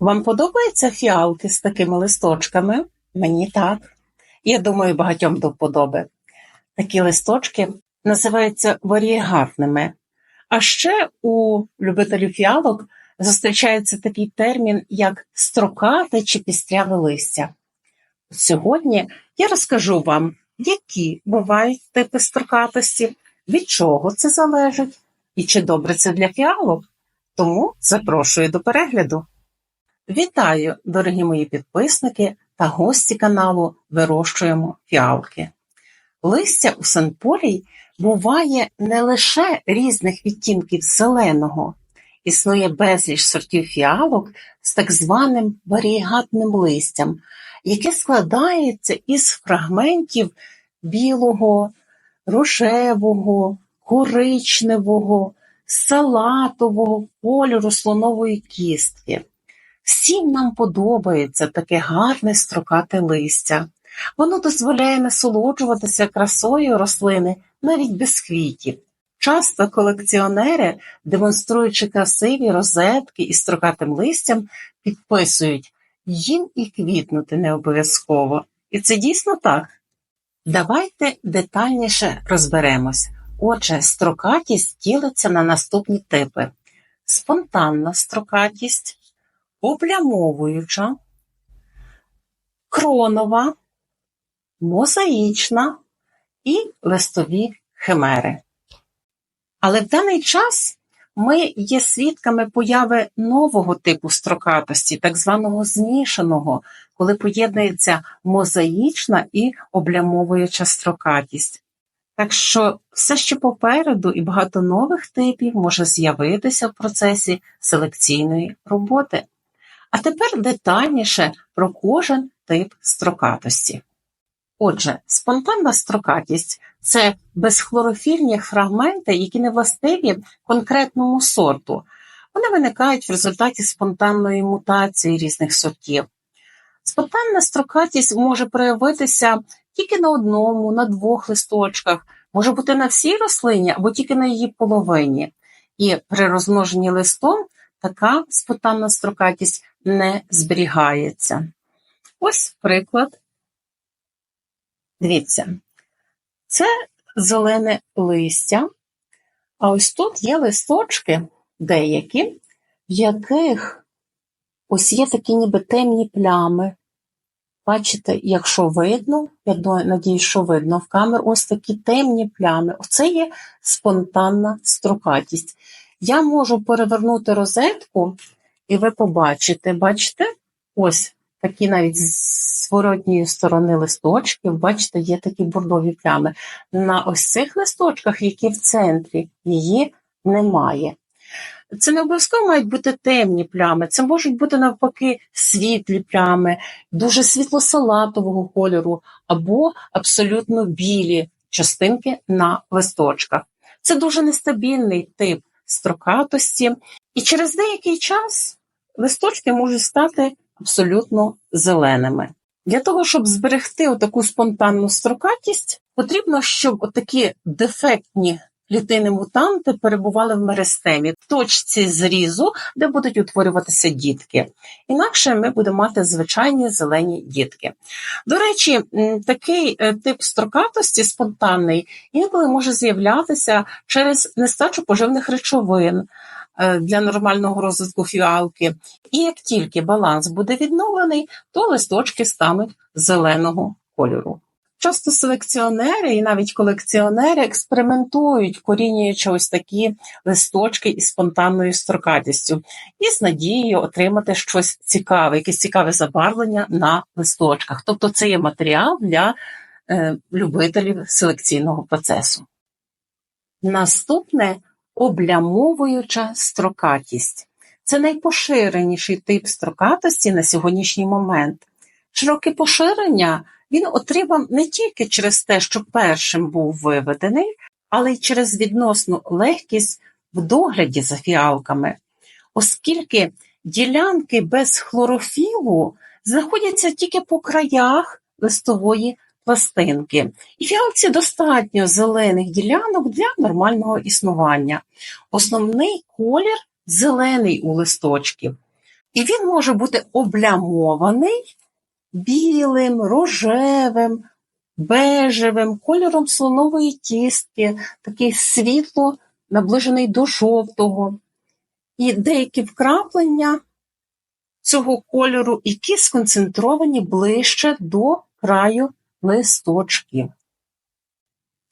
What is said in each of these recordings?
Вам подобаються фіалки з такими листочками? Мені так. Я думаю, багатьом до вподоби. Такі листочки називаються варієгатними. А ще у любителів фіалок зустрічається такий термін, як строкате чи пістряве листя. Сьогодні я розкажу вам, які бувають типи строкатості, від чого це залежить і чи добре це для фіалок. Тому запрошую до перегляду. Вітаю, дорогі мої підписники та гості каналу Вирощуємо фіалки. Листя у санполій буває не лише різних відтінків зеленого, існує безліч сортів фіалок з так званим варієгатним листям, яке складається із фрагментів білого, рожевого, коричневого, салатового кольору слонової кістки. Всім нам подобається таке гарне строкате листя. Воно дозволяє насолоджуватися красою рослини навіть без квітів. Часто колекціонери, демонструючи красиві розетки із строкатим листям, підписують їм і квітнути не обов'язково. І це дійсно так. Давайте детальніше розберемось. Отже, строкатість ділиться на наступні типи: спонтанна строкатість, облямовуюча, кронова, мозаїчна і листові химери. Але в даний час ми є свідками появи нового типу строкатості, так званого змішаного, коли поєднується мозаїчна і облямовуюча строкатість. Так що все ще попереду і багато нових типів може з'явитися в процесі селекційної роботи. А тепер детальніше про кожен тип строкатості. Отже, спонтанна строкатість це безхлорофільні фрагменти, які не властиві конкретному сорту. Вони виникають в результаті спонтанної мутації різних сортів. Спонтанна строкатість може проявитися тільки на одному, на двох листочках, може бути на всій рослині або тільки на її половині. І при розмноженні листом така спонтанна строкатість не зберігається. Ось приклад. Дивіться, це зелене листя, а ось тут є листочки деякі, в яких ось є такі ніби темні плями. Бачите, якщо видно, я надію, що видно в камеру, ось такі темні плями. Оце є спонтанна строкатість. Я можу перевернути розетку, і ви побачите, бачите, ось такі навіть з зворотньої сторони листочків, бачите, є такі бордові плями. На ось цих листочках, які в центрі, її немає. Це не обов'язково мають бути темні плями, це можуть бути навпаки світлі плями, дуже світло-салатового кольору або абсолютно білі частинки на листочках. Це дуже нестабільний тип строкатості, і через деякий час листочки можуть стати абсолютно зеленими. Для того, щоб зберегти таку спонтанну строкатість, потрібно, щоб такі дефектні клітини мутанти перебували в меристемі, в точці зрізу, де будуть утворюватися дітки. Інакше ми будемо мати звичайні зелені дітки. До речі, такий е, тип строкатості спонтанний інколи може з'являтися через нестачу поживних речовин. Е, для нормального розвитку фіалки, і як тільки баланс буде відновлений, то листочки стануть зеленого кольору. Часто селекціонери і навіть колекціонери експериментують, корінюючи ось такі листочки із спонтанною строкатістю, і з надією отримати щось цікаве, якесь цікаве забарвлення на листочках. Тобто це є матеріал для е, любителів селекційного процесу. Наступне облямовуюча строкатість. Це найпоширеніший тип строкатості на сьогоднішній момент. Широке поширення він отримав не тільки через те, що першим був виведений, але й через відносну легкість в догляді за фіалками, оскільки ділянки без хлорофілу знаходяться тільки по краях листової пластинки. І фіалці достатньо зелених ділянок для нормального існування. Основний колір зелений у листочків. І він може бути облямований білим, рожевим, бежевим, кольором слонової кістки, такий світло наближений до жовтого. І деякі вкраплення цього кольору, які сконцентровані ближче до краю листочків.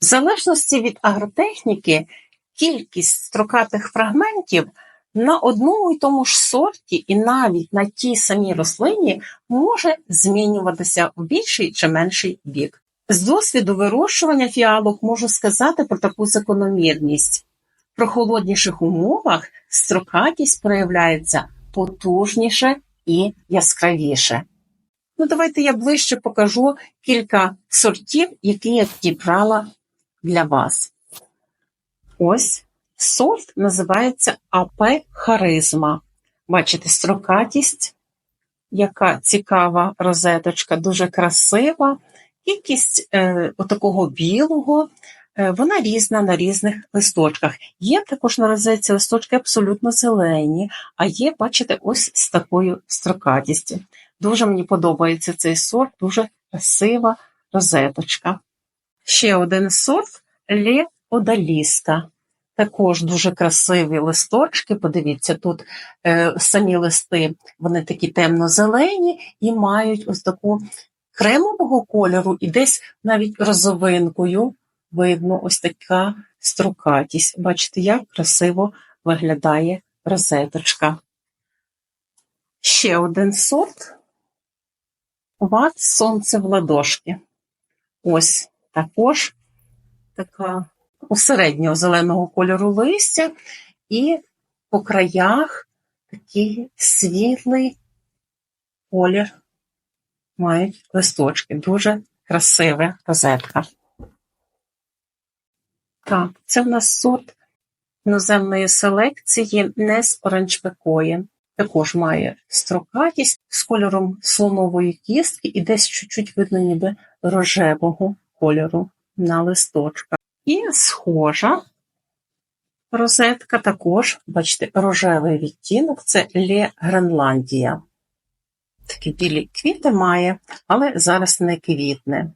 В залежності від агротехніки, кількість строкатих фрагментів на одному і тому ж сорті, і навіть на тій самій рослині може змінюватися в більший чи менший бік. З досвіду вирощування фіалок можу сказати про таку закономірність. В прохолодніших умовах строкатість проявляється потужніше і яскравіше. Ну, давайте я ближче покажу кілька сортів, які я підібрала для вас. Ось сорт називається АП Харизма. Бачите, строкатість, яка цікава розеточка, дуже красива. Кількість е, отакого білого, е, вона різна на різних листочках. Є також на розетці листочки абсолютно зелені, а є, бачите, ось з такою строкатістю. Дуже мені подобається цей сорт, дуже красива розеточка. Ще один сорт Ле Одаліста. Також дуже красиві листочки. Подивіться, тут е, самі листи вони такі темно-зелені і мають ось таку кремового кольору, і десь навіть розовинкою видно ось така строкатість. Бачите, як красиво виглядає розеточка. Ще один сорт ват сонце в ладошки. Ось також така у середнього зеленого кольору листя, і по краях такий світлий колір мають листочки. Дуже красива розетка. Так, це в нас сорт іноземної селекції Нес оранжбекої. Також має строкатість з кольором слонової кістки і десь чуть-чуть видно ніби рожевого кольору на листочках. І схожа розетка також, бачите, рожевий відтінок це Ле Гренландія. Такі білі квіти має, але зараз не квітне.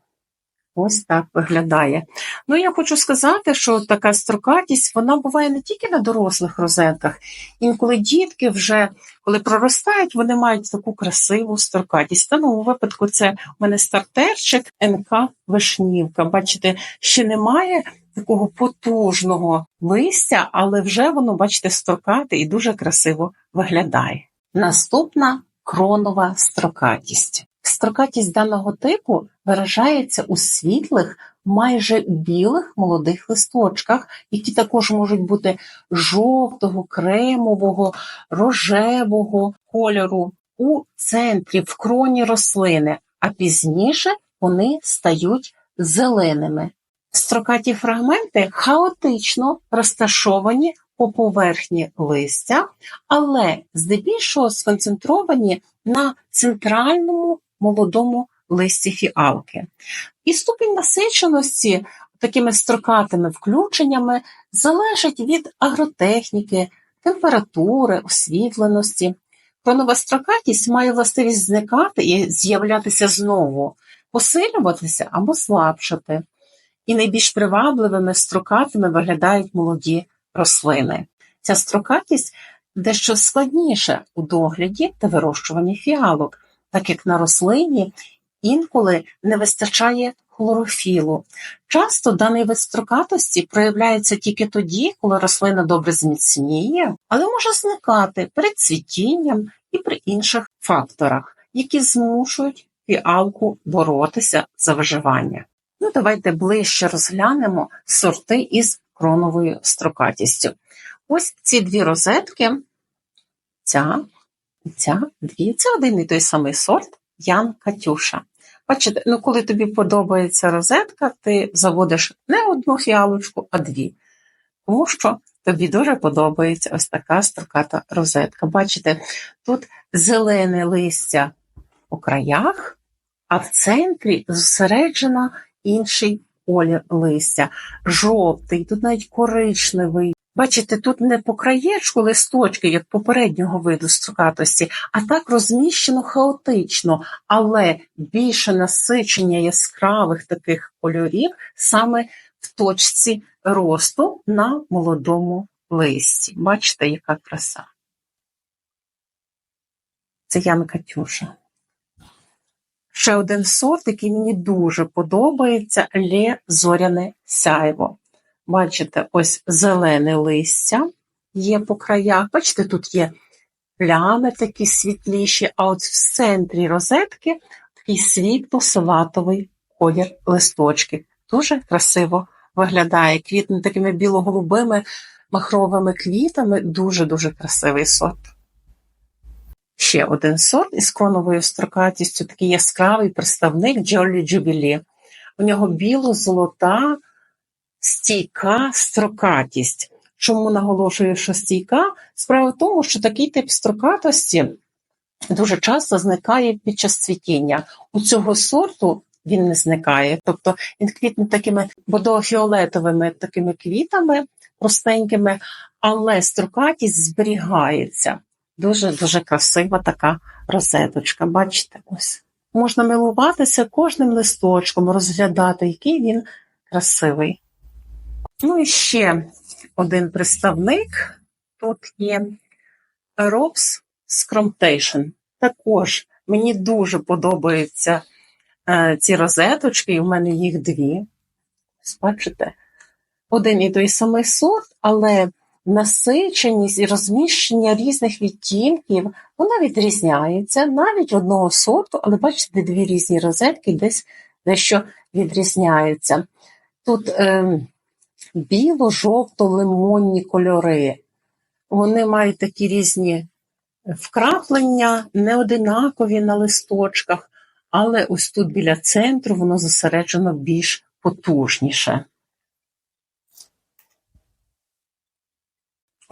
Ось так виглядає. Ну, я хочу сказати, що така строкатість вона буває не тільки на дорослих розетках. Інколи дітки вже, коли проростають, вони мають таку красиву строкатість. В даному випадку це у мене стартерчик НК Вишнівка. Бачите, ще немає такого потужного листя, але вже воно, бачите, строкате і дуже красиво виглядає. Наступна кронова строкатість. Строкатість даного типу виражається у світлих, майже білих молодих листочках, які також можуть бути жовтого, кремового, рожевого кольору у центрі в кроні рослини, а пізніше вони стають зеленими. Строкаті фрагменти хаотично розташовані по поверхні листя, але здебільшого сконцентровані на центральному молодому листі фіалки. І ступінь насиченості такими строкатими включеннями залежить від агротехніки, температури, освітленості. Кронова строкатість має властивість зникати і з'являтися знову, посилюватися або слабшати. І найбільш привабливими строкатими виглядають молоді рослини. Ця строкатість дещо складніша у догляді та вирощуванні фіалок, так як на рослині інколи не вистачає хлорофілу. Часто даний вид строкатості проявляється тільки тоді, коли рослина добре зміцніє, але може зникати перед цвітінням і при інших факторах, які змушують фіалку боротися за виживання. Ну, давайте ближче розглянемо сорти із кроновою строкатістю. Ось ці дві розетки, ця ця дві, це один і той самий сорт Ян Катюша. Бачите, ну коли тобі подобається розетка, ти заводиш не одну фіалочку, а дві. Тому що тобі дуже подобається ось така строката розетка. Бачите, тут зелене листя у краях, а в центрі зосереджена інший колір листя. Жовтий, тут навіть коричневий Бачите, тут не по краєчку листочки, як попереднього виду строкатості, а так розміщено хаотично, але більше насичення яскравих таких кольорів саме в точці росту на молодому листі. Бачите, яка краса. Це Ян Катюша. Ще один сорт, який мені дуже подобається Лє Зоряне Сяйво. Бачите, ось зелене листя є по краях. Бачите, тут є плями такі світліші, а от в центрі розетки такий світло-салатовий колір листочки. Дуже красиво виглядає. Квітне такими біло-голубими махровими квітами. Дуже-дуже красивий сорт. Ще один сорт із кроновою строкатістю, такий яскравий представник Джолі Джубілі. У нього біло-золота стійка строкатість. Чому наголошую, що стійка? Справа в тому, що такий тип строкатості дуже часто зникає під час цвітіння. У цього сорту він не зникає. Тобто він квітне такими бодофіолетовими такими квітами, простенькими, але строкатість зберігається. Дуже-дуже красива така розеточка. Бачите, ось. Можна милуватися кожним листочком, розглядати, який він красивий. Ну і ще один представник. Тут є Ropes Scrumptation. Також мені дуже подобаються е, ці розеточки, і в мене їх дві. Бачите? Один і той самий сорт, але насиченість і розміщення різних відтінків, вона відрізняється навіть одного сорту, але бачите, дві різні розетки десь дещо відрізняються. Тут е, біло-жовто-лимонні кольори. Вони мають такі різні вкраплення, неодинакові на листочках, але ось тут біля центру воно зосереджено більш потужніше.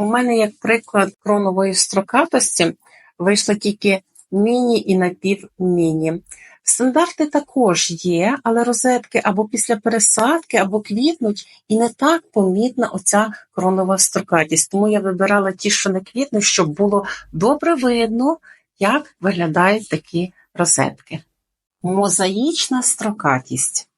У мене, як приклад кронової строкатості, вийшло тільки міні і напівміні. Стандарти також є, але розетки або після пересадки, або квітнуть, і не так помітна оця кронова строкатість. Тому я вибирала ті, що не квітнуть, щоб було добре видно, як виглядають такі розетки. Мозаїчна строкатість.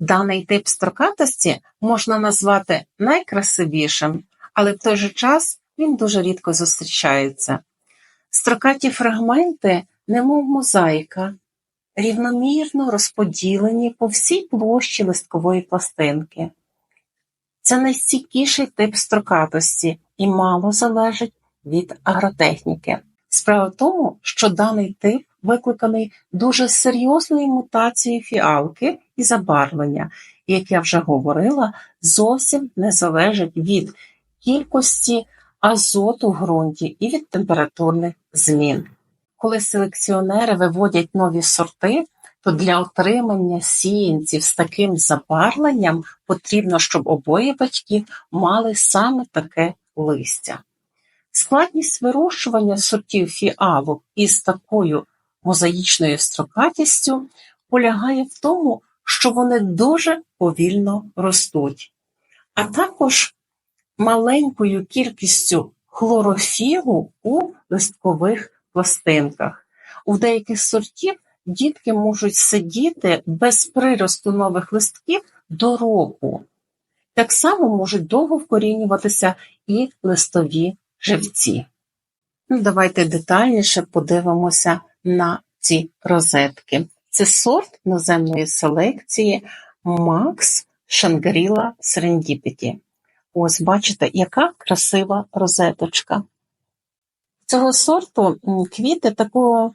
Даний тип строкатості можна назвати найкрасивішим, але в той же час він дуже рідко зустрічається. Строкаті фрагменти, немов мозаїка, рівномірно розподілені по всій площі листкової пластинки. Це найстійкіший тип строкатості і мало залежить від агротехніки. Справа в тому, що даний тип викликаний дуже серйозною мутацією фіалки і забарвлення, і, як я вже говорила, зовсім не залежить від кількості азоту в ґрунті і від температурних змін. Коли селекціонери виводять нові сорти, то для отримання сіянців з таким забарвленням потрібно, щоб обоє батьків мали саме таке листя. Складність вирощування сортів фіалок із такою мозаїчною строкатістю полягає в тому, що вони дуже повільно ростуть, а також маленькою кількістю хлорофілу у листкових пластинках. У деяких сортів дітки можуть сидіти без приросту нових листків до року. Так само можуть довго вкорінюватися і листові живці. Ну, Давайте детальніше подивимося на ці розетки. Це сорт наземної селекції Max Shangri-La Serendipity. Ось, бачите, яка красива розеточка. Цього сорту квіти такого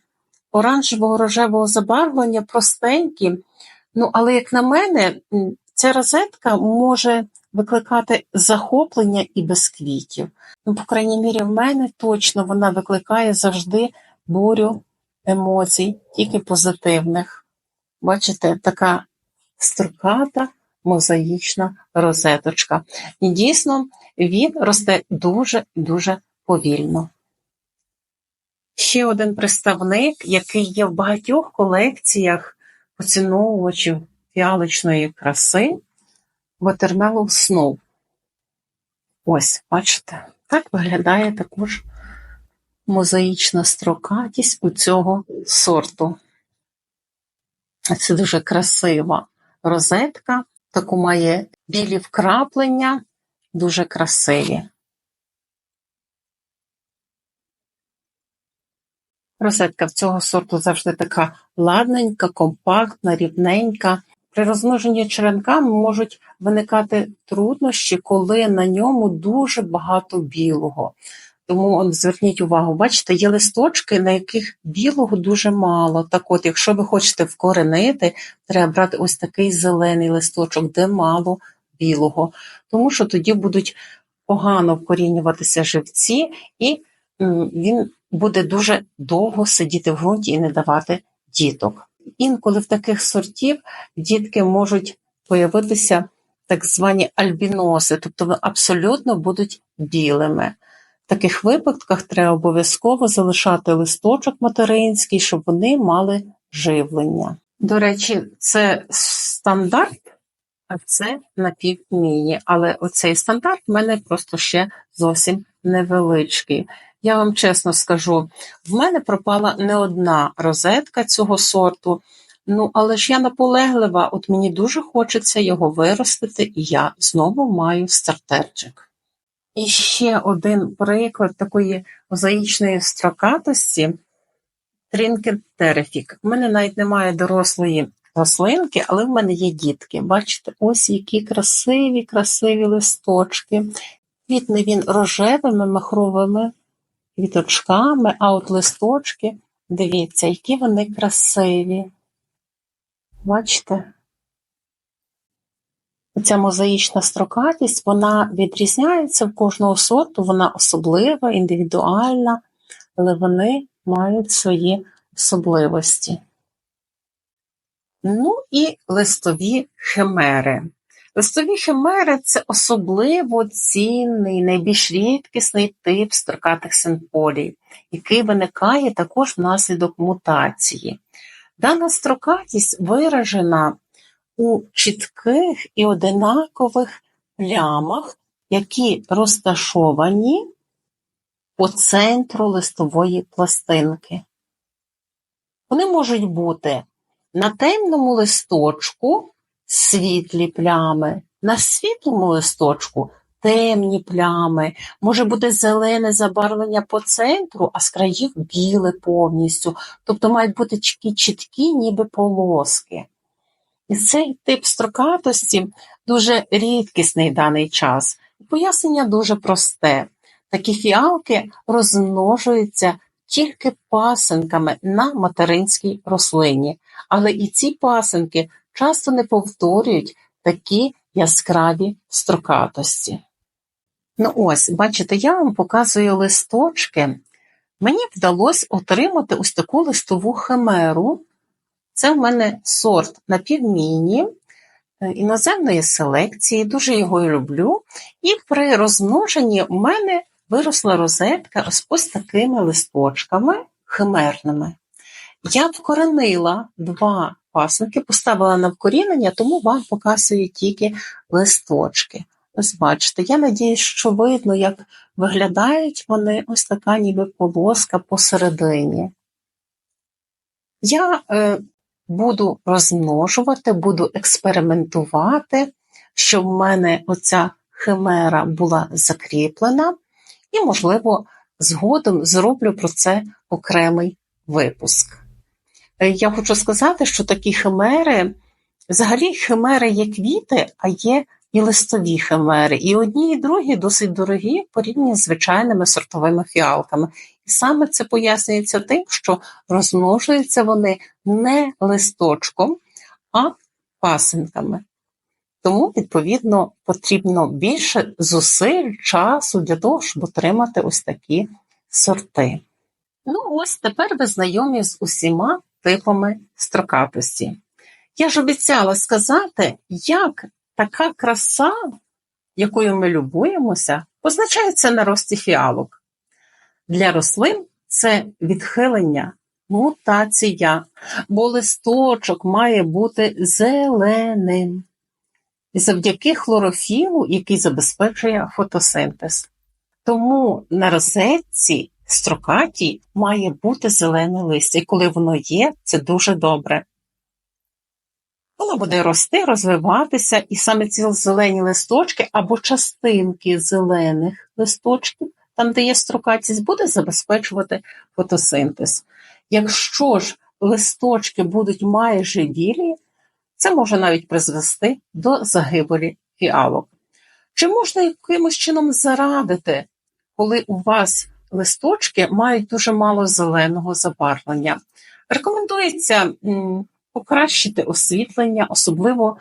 оранжевого рожевого забарвлення простенькі. Ну, але, як на мене, ця розетка може викликати захоплення і без квітів. Ну, по крайній мірі, в мене точно вона викликає завжди бурю емоцій, тільки позитивних. Бачите, така строката мозаїчна розеточка. І дійсно він росте дуже-дуже повільно. Ще один представник, який є в багатьох колекціях поціновувачів фіалочної краси Watermelon Snow. Ось, бачите, так виглядає також мозаїчна строкатість у цього сорту. Це дуже красива розетка, таку має білі вкраплення, дуже красиві. Розетка в цього сорту завжди така ладненька, компактна, рівненька. При розмноженні черенками можуть виникати труднощі, коли на ньому дуже багато білого. Тому зверніть увагу, бачите, є листочки, на яких білого дуже мало. Так от, якщо ви хочете вкоренити, треба брати ось такий зелений листочок, де мало білого, тому що тоді будуть погано вкорінюватися живці, і він буде дуже довго сидіти в ґрунті і не давати діток. Інколи в таких сортів дітки можуть появитися так звані альбіноси, тобто вони абсолютно будуть білими. В таких випадках треба обов'язково залишати листочок материнський, щоб вони мали живлення. До речі, це стандарт, а це напівміні. Але оцей стандарт в мене просто ще зовсім невеличкий. Я вам чесно скажу, в мене пропала не одна розетка цього сорту. Ну, але ж я наполеглива, от мені дуже хочеться його виростити, і я знову маю стартерчик. І ще один приклад такої мозаїчної строкатості Трінкет Терефік. У мене навіть немає дорослої рослинки, але в мене є дітки. Бачите, ось які красиві, красиві листочки. Квітне він рожевими махровими квіточками, а от листочки, дивіться, які вони красиві. Бачите? Ця мозаїчна строкатість, вона відрізняється в кожного сорту, вона особлива, індивідуальна, але вони мають свої особливості. Ну і листові химери. Листові химери це особливо цінний, найбільш рідкісний тип строкатих синполій, який виникає також внаслідок мутації. Дана строкатість виражена у чітких і одинакових плямах, які розташовані по центру листової пластинки. Вони можуть бути на темному листочку світлі плями, на світлому листочку темні плями, може бути зелене забарвлення по центру, а з країв біле повністю, тобто мають бути чіткі, чіткі ніби полоски. І цей тип строкатості дуже рідкісний даний час. Пояснення дуже просте. Такі фіалки розмножуються тільки пасенками на материнській рослині, але і ці пасенки часто не повторюють такі яскраві строкатості. Ну ось, бачите, я вам показую листочки. Мені вдалося отримати ось таку листову химеру. Це в мене сорт напівміні е, іноземної селекції, дуже його люблю. І при розмноженні у мене виросла розетка ось ось такими листочками химерними. Я вкоренила два пасинки, поставила на вкорінення, тому вам показую тільки листочки. Ось бачите, я надіюсь, що видно, як виглядають вони ось така ніби полоска посередині. Я е, буду розмножувати, буду експериментувати, щоб в мене оця химера була закріплена, і, можливо, згодом зроблю про це окремий випуск. Е, я хочу сказати, що такі химери, взагалі, химери є квіти, а є і листові химери. І одні, і другі досить дорогі порівняно з звичайними сортовими фіалками. Саме це пояснюється тим, що розмножуються вони не листочком, а пасинками. Тому, відповідно, потрібно більше зусиль, часу для того, щоб отримати ось такі сорти. Ну, ось тепер ви знайомі з усіма типами строкатості. Я ж обіцяла сказати, як така краса, якою ми любуємося, позначається на рості фіалок. Для рослин це відхилення, мутація, бо листочок має бути зеленим. і завдяки хлорофілу, який забезпечує фотосинтез. Тому на розетці строкатій має бути зелене листя, і коли воно є, це дуже добре. Воно буде рости, розвиватися, і саме ці зелені листочки або частинки зелених листочків, там, де є строкатість, буде забезпечувати фотосинтез. Якщо ж листочки будуть майже білі, це може навіть призвести до загибелі фіалок. Чи можна якимось чином зарадити, коли у вас листочки мають дуже мало зеленого забарвлення? Рекомендується покращити освітлення, особливо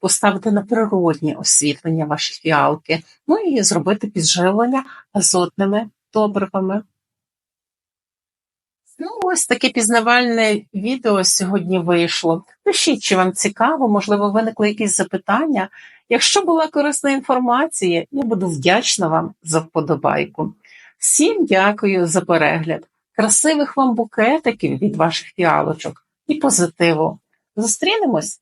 поставити на природнє освітлення ваші фіалки, ну і зробити підживлення азотними добривами. Ну, ось таке пізнавальне відео сьогодні вийшло. Пишіть, чи вам цікаво, можливо, виникли якісь запитання. Якщо була корисна інформація, я буду вдячна вам за вподобайку. Всім дякую за перегляд, красивих вам букетиків від ваших фіалочок і позитиву. Зустрінемось